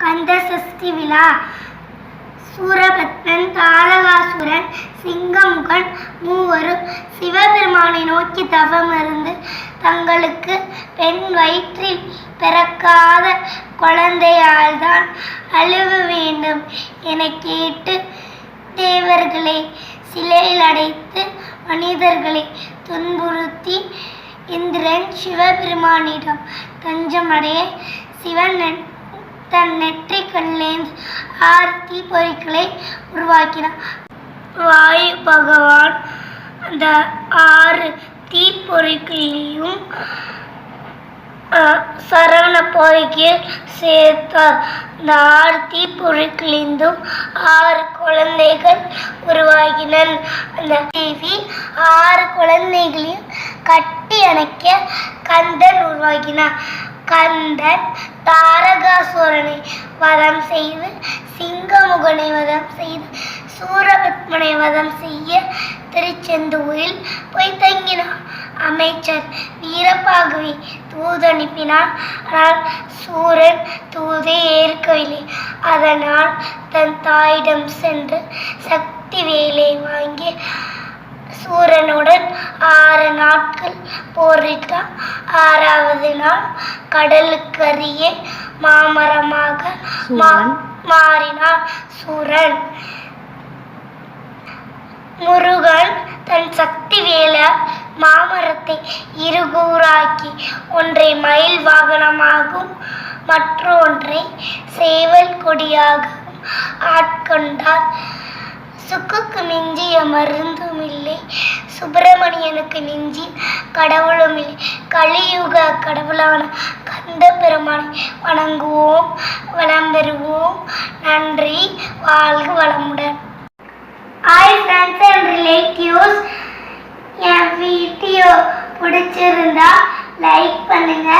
கந்த சஷ்டி விழா. சூரபத்மன் தாரகாசுரன் சிங்கமுகன் மூவரும் சிவபெருமானை நோக்கி தவம் இருந்து தங்களுக்கு பெண் வயிற்றில் பிறக்காத குழந்தையால்தான் அழுவ வேண்டும் என கேட்டு தேவர்களை சிலையில் அடைத்து மனிதர்களை துன்புறுத்தி இந்திரன் சிவபெருமானிடம் தஞ்சமடைய சிவன் தன் நெற்றி கண்ணிலேந்து ஆறு தீப்பொறிகளை உருவாக்கினார். வாயு பகவான் அந்த ஆறு தீப்பொறிகளையும் சரவண பொறிக்கு சேர்த்தார். இந்த ஆறு தீப்பொறிகளிந்தும் ஆறு குழந்தைகள் உருவாகினன் அந்த தேவி ஆறு குழந்தைகளையும் கட்டி அணைக்க கந்தன் உருவாகினார் கந்தன் தாரகாசுரனை வதம் செய்து சிங்கமுகனை வதம் செய்து சூரபத்மனை வதம் செய்ய திருச்செந்தூரில் போய் தங்கினார் அமைச்சர் வீரபாகுவை தூதனுப்பினான் ஆனால் சூரன் தூதை ஏற்கவில்லை. அதனால் தன் தாயிடம் சென்று சக்தி வேலை வாங்கி சூரனுடன் ஆறு நாட்கள் போரிட்டார் ஆறாவது நாள் கடலுக்கு அருகே மாமரமாக சூரன். மாறினார் சூரன். முருகன் தன் சக்தி வேலால் மாமரத்தை இருகூறாக்கி ஒன்றை மயில் வாகனமாகவும் மற்றொன்றை சேவல் கொடியாகவும் ஆட்கொண்டார். சுக்குக்கு மிஞ்சிய மருந்தும் இல்லை. சுப்பிரமணியனுக்கு நெஞ்சி கடவுளும் இல்லை. கலியுக கடவுளான கந்த பெருமானை வணங்குவோம் வளம் பெறுவோம். நன்றி வாழ்க வளமுடன். ஹாய் ஃப்ரெண்ட்ஸ் அண்ட் ரிலேட்டிவ்ஸ் என் வீடியோ பிடிச்சிருந்தா லைக் பண்ணுங்க.